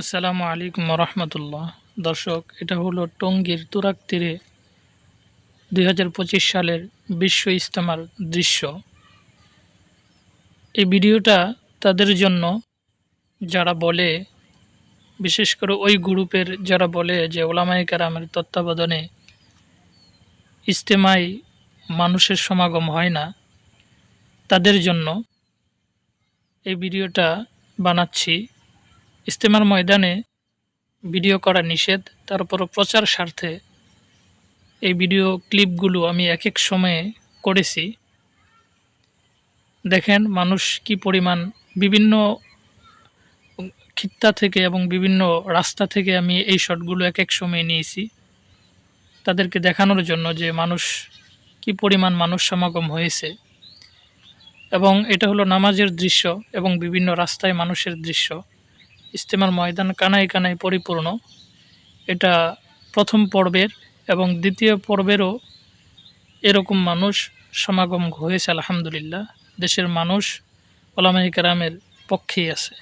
আসসালামু আলাইকুম রহমতুল্লাহ দর্শক, এটা হলো টঙ্গীর তুরাক তীরে দু হাজার পঁচিশ সালের বিশ্ব ইস্তেমার দৃশ্য। এই ভিডিওটা তাদের জন্য যারা বলে, বিশেষ করে ওই গ্রুপের যারা বলে যে ওলামাই কারামের তত্ত্বাবধানে ইস্তেমায় মানুষের সমাগম হয় না, তাদের জন্য এই ভিডিওটা বানাচ্ছি। ইস্তেমার ময়দানে ভিডিও করা নিষেধ তারপরও প্রচার স্বার্থে এই ভিডিও ক্লিপগুলো আমি এক এক সময়ে করেছি। দেখেন মানুষ কি পরিমাণ বিভিন্ন খিত্তা থেকে এবং বিভিন্ন রাস্তা থেকে আমি এই শটগুলো এক এক সময় নিয়েছি। তাদেরকে দেখানোর জন্য যে মানুষ কি পরিমাণ মানুষ সমাগম হয়েছে। এবং এটা হলো নামাজের দৃশ্য এবং বিভিন্ন রাস্তায় মানুষের দৃশ্য। ইস্তেমার ময়দান কানায় কানায় পরিপূর্ণ। এটা প্রথম পর্বের এবং দ্বিতীয় পর্বেরও এরকম মানুষ সমাগম হয়েছে, আলহামদুলিল্লাহ। দেশের মানুষ ওলামাই কারামের পক্ষেই আছে।